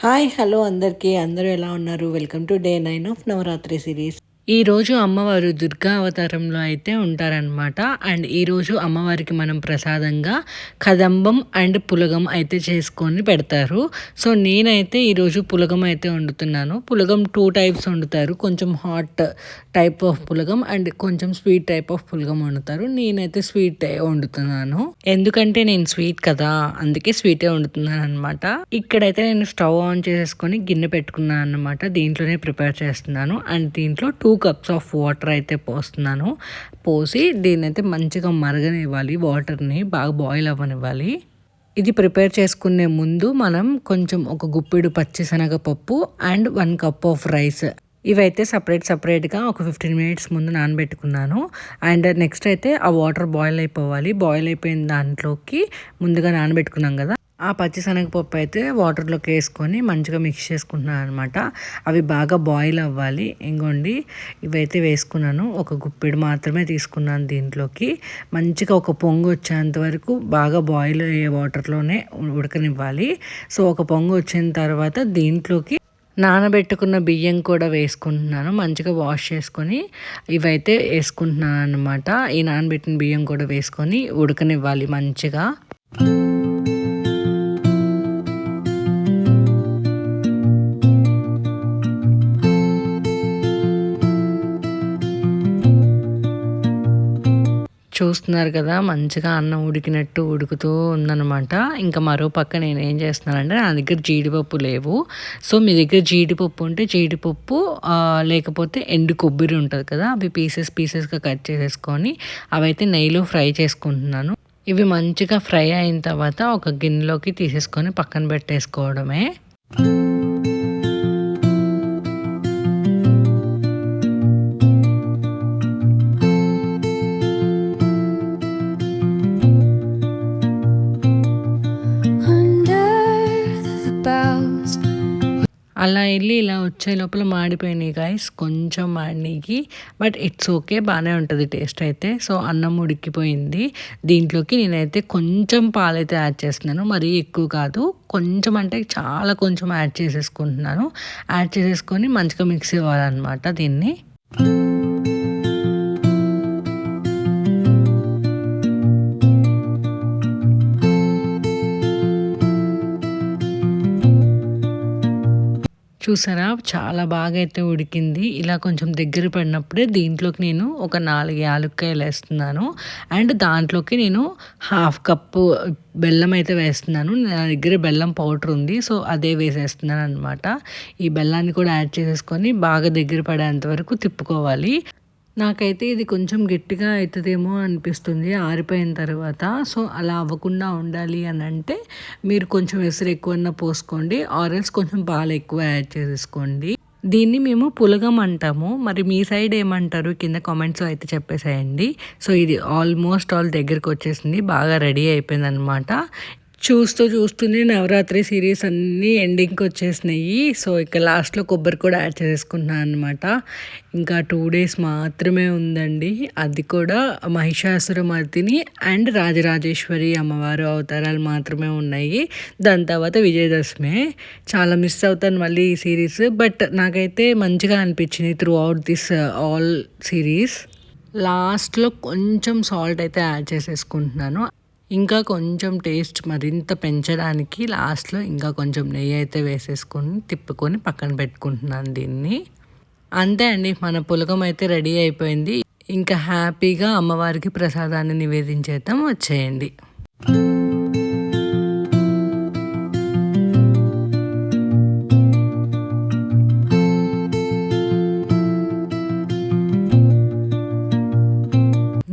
Hi hello అందరికీ. అందరూ ఎలా ఉన్నారు? Welcome to day nine of Navratri series. ఈరోజు అమ్మవారు దుర్గా అవతారంలో అయితే ఉంటారనమాట అండ్ ఈరోజు అమ్మవారికి మనం ప్రసాదంగా కదంబం అండ్ పులగం అయితే చేసుకొని పెడతారు. సో నేనైతే ఈరోజు పులగం అయితే వండుతున్నాను. పులగం టూ టైప్స్ వండుతారు. కొంచెం hot type of Pulagam and కొంచెం స్వీట్ టైప్ ఆఫ్ పులగం వండుతారు. నేనైతే స్వీట్ వండుతున్నాను. ఎందుకంటే నేను స్వీట్ కదా అందుకే స్వీటే వండుతున్నాను అనమాట ఇక్కడైతే నేను స్టవ్ ఆన్ చేసేసుకొని గిన్నె పెట్టుకున్నాను అనమాట దీంట్లోనే ప్రిపేర్ చేస్తున్నాను. అండ్ దీంట్లో టూ కప్స్ ఆఫ్ వాటర్ అయితే పోస్తున్నాను. పోసి దీన్ని అయితే మంచిగా మరగనివ్వాలి వాటర్ని బాగా బాయిల్ అవ్వనివ్వాలి. ఇది ప్రిపేర్ చేసుకునే ముందు మనం కొంచెం ఒక గుప్పిడు పచ్చిశనగపప్పు and one cup of rice ఇవైతే సపరేట్ సపరేట్గా ఒక ఫిఫ్టీన్ మినిట్స్ ముందు నానబెట్టుకున్నాను. అండ్ నెక్స్ట్ అయితే ఆ వాటర్ బాయిల్ అయిపోవాలి. బాయిల్ అయిపోయిన దాంట్లోకి ముందుగా నానబెట్టుకున్నాం కదా. ఆ పచ్చిశనగపప్పు అయితే వాటర్లోకి వేసుకొని మంచిగా మిక్స్ చేసుకుంటున్నాను అనమాట అవి బాగా బాయిల్ అవ్వాలి. ఇంకోండి ఇవైతే వేసుకున్నాను. ఒక గుప్పెడు మాత్రమే తీసుకున్నాను దీంట్లోకి. మంచిగా ఒక పొంగు వచ్చేంత వరకు బాగా బాయిల్ అయ్యే వాటర్లోనే ఉడకనివ్వాలి. సో ఒక పొంగు వచ్చిన తర్వాత దీంట్లోకి నానబెట్టుకున్న బియ్యం కూడా వేసుకుంటున్నాను. మంచిగా వాష్ చేసుకొని ఇవైతే వేసుకుంటున్నాను అనమాట ఈ నానబెట్టిన బియ్యం కూడా వేసుకొని ఉడకనివ్వాలి మంచిగా. చూస్తున్నారు కదా మంచిగా అన్నం ఉడికినట్టు ఉడుకుతూ ఉందనమాట ఇంకా మరో పక్క నేను ఏం చేస్తున్నానంటే నా దగ్గర జీడిపప్పు లేవు. సో మీ దగ్గర జీడిపప్పు ఉంటే జీడిపప్పు లేకపోతే ఎండు కొబ్బరి ఉంటుంది కదా అవి పీసెస్ పీసెస్గా కట్ చేసేసుకొని అవైతే నెయ్యిలో ఫ్రై చేసుకుంటున్నాను. ఇవి మంచిగా ఫ్రై అయిన తర్వాత ఒక గిన్నెలోకి తీసేసుకొని పక్కన పెట్టేసుకోవడమే. అలా వెళ్ళి ఇలా వచ్చే లోపల మాడిపోయినాయి గాయస్ కొంచెం మాడినాయి. బట్ ఇట్స్ ఓకే బాగానే ఉంటుంది టేస్ట్ అయితే. సో అన్నం ఉడికిపోయింది. దీంట్లోకి నేనైతే కొంచెం పాలైతే యాడ్ చేస్తున్నాను. మరీ ఎక్కువ కాదు. కొంచెం అంటే చాలా కొంచెం యాడ్ చేసేసుకుంటున్నాను. యాడ్ చేసేసుకొని మంచిగా మిక్స్ ఇవ్వాలన్నమాట దీన్ని. చూసారా? చాలా బాగా అయితే ఉడికింది. ఇలా కొంచెం దగ్గర పడినప్పుడే దీంట్లోకి నేను ఒక నాలుగు యాలక్కాయలు వేస్తున్నాను. అండ్ దాంట్లోకి నేను హాఫ్ కప్పు బెల్లం అయితే వేస్తున్నాను. నా దగ్గర బెల్లం పౌడర్ ఉంది. సో అదే వేసేస్తున్నాను అనమాట ఈ బెల్లాన్ని కూడా యాడ్ చేసేసుకొని బాగా దగ్గర పడేంత వరకు తిప్పుకోవాలి. నాకైతే ఇది కొంచెం గట్టిగా అవుతుందేమో అనిపిస్తుంది ఆరిపోయిన తర్వాత. సో అలా అవ్వకుండా ఉండాలి అని అంటే మీరు కొంచెం ఎసురు ఎక్కువన్నా పోసుకోండి ఆరెల్స్ కొంచెం పాలు ఎక్కువ యాడ్ చేసేసుకోండి దీన్ని మేము పులగం అంటాము. మరి మీ సైడ్ ఏమంటారు? కింద కామెంట్స్ అయితే చెప్పేసేయండి. సో ఇది ఆల్మోస్ట్ ఆల్ దగ్గరికి వచ్చేసింది బాగా రెడీ అయిపోయింది అనమాట చూస్తూ చూస్తూనే నవరాత్రి సిరీస్ అన్నీ ఎండింగ్కి వచ్చేసినాయి. సో ఇక లాస్ట్లో కొబ్బరి కూడా యాడ్ చేసుకుంటున్నాను అనమాట ఇంకా టూ డేస్ మాత్రమే ఉందండి. అది కూడా మహిషాసురమర్దిని అండ్ రాజరాజేశ్వరి అమ్మవారు అవతారాలు మాత్రమే ఉన్నాయి. దాని తర్వాత విజయదశమి. చాలా మిస్ అవుతాను మళ్ళీ ఈ సిరీస్. బట్ నాకైతే మంచిగా అనిపించింది throughout this all series లాస్ట్లో కొంచెం సాల్ట్ అయితే యాడ్ చేసేసుకుంటున్నాను. ఇంకా కొంచెం టేస్ట్ మరింత పెంచడానికి లాస్ట్లో ఇంకా కొంచెం నెయ్యి అయితే వేసేసుకొని తిప్పుకొని పక్కన పెట్టుకుంటున్నాను దీన్ని. అంతే అండి మన పులకం అయితే రెడీ అయిపోయింది. ఇంకా హ్యాపీగా అమ్మవారికి ప్రసాదాన్ని నివేదించేద్దాం. వచ్చేయండి.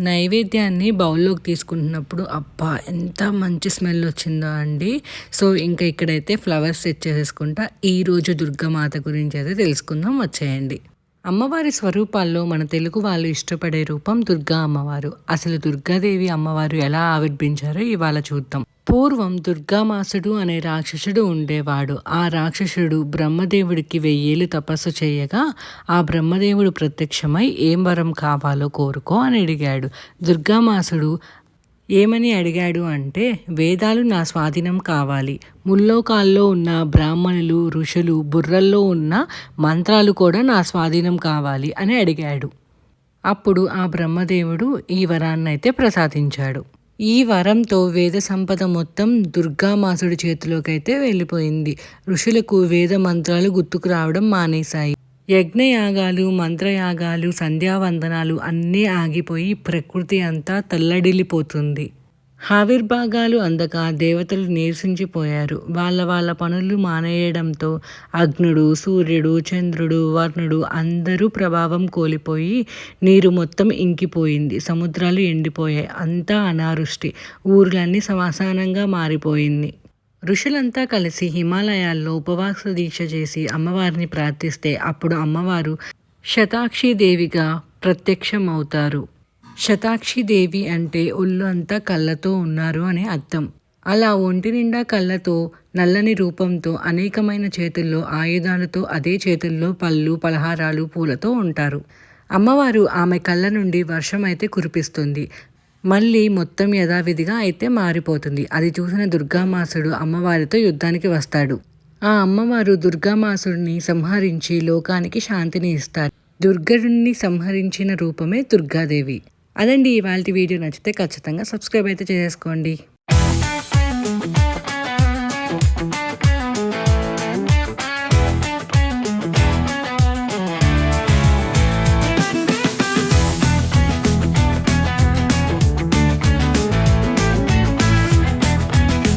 నైవేద్యాన్ని బౌల్లోకి తీసుకుంటున్నప్పుడు అబ్బా ఎంత మంచి స్మెల్ వచ్చిందో అండి. సో ఇంకా ఇక్కడైతే ఫ్లవర్స్ సెట్ చేసేసుకుంటా. ఈరోజు దుర్గమాత గురించి అయితే తెలుసుకుందాం. వచ్చేయండి. అమ్మవారి స్వరూపాల్లో మన తెలుగు వాళ్ళు ఇష్టపడే రూపం దుర్గా అమ్మవారు. అసలు దుర్గాదేవి అమ్మవారు ఎలా ఆవిర్భించారో ఇవాళ చూద్దాం. పూర్వం దుర్గామాసుడు అనే రాక్షసుడు ఉండేవాడు. ఆ రాక్షసుడు బ్రహ్మదేవుడికి వెయ్యేళ్ళు తపస్సు చేయగా ఆ బ్రహ్మదేవుడు ప్రత్యక్షమై ఏం వరం కావాలో కోరుకో అని అడిగాడు. దుర్గామాసుడు ఏమని అడిగాడు అంటే వేదాలు నా స్వాధీనం కావాలి. ముల్లోకాల్లో ఉన్న బ్రాహ్మణులు ఋషులు బుర్రల్లో ఉన్న మంత్రాలు కూడా నా స్వాధీనం కావాలి అని అడిగాడు. అప్పుడు ఆ బ్రహ్మదేవుడు ఈ వరాన్నైతే ప్రసాదించాడు. ఈ వరంతో వేద సంపద మొత్తం దుర్గామాసుడి చేతిలోకైతే వెళ్ళిపోయింది. ఋషులకు వేద మంత్రాలు గుర్తుకు రావడం మానేశాయి. యజ్ఞయాగాలు మంత్రయాగాలు సంధ్యావందనాలు అన్నీ ఆగిపోయి ప్రకృతి అంతా తల్లడిల్లిపోతుంది. ఆవిర్భాగాలు అందక దేవతలు నీరసించిపోయారు. వాళ్ళ వాళ్ళ పనులు మానేయడంతో అగ్నుడు సూర్యుడు చంద్రుడు వర్ణుడు అందరూ ప్రభావం కోల్పోయి నీరు మొత్తం ఇంకిపోయింది. సముద్రాలు ఎండిపోయాయి. అంతా అనావృష్టి. ఊర్లన్నీ సమాసానంగా మారిపోయింది. ఋషులంతా కలిసి హిమాలయాల్లో ఉపవాస దీక్ష చేసి అమ్మవారిని ప్రార్థిస్తే అప్పుడు అమ్మవారు శతాక్షి దేవిగా ప్రత్యక్షం అవుతారు శతాక్షి దేవి అంటే ఒళ్ళు అంతా కళ్ళతో ఉన్నారు అని అర్థం. అలా ఒంటి నిండా కళ్ళతో నల్లని రూపంతో అనేకమైన చేతుల్లో ఆయుధాలతో అదే చేతుల్లో పళ్ళు పలహారాలు పూలతో ఉంటారు. అమ్మవారు ఆమె కళ్ళ నుండి వర్షం అయితే కురిపిస్తుంది. మళ్ళీ మొత్తం యథావిధిగా అయితే మారిపోతుంది. అది చూసిన దుర్గామాసుడు అమ్మవారితో యుద్ధానికి వస్తాడు. ఆ అమ్మవారు దుర్గామాసుడిని సంహరించి లోకానికి శాంతిని ఇస్తారు. దుర్గడుని సంహరించిన రూపమే దుర్గాదేవి. అదండి ఇవాళ వీడియో నచ్చితే ఖచ్చితంగా సబ్స్క్రైబ్ అయితే చేసుకోండి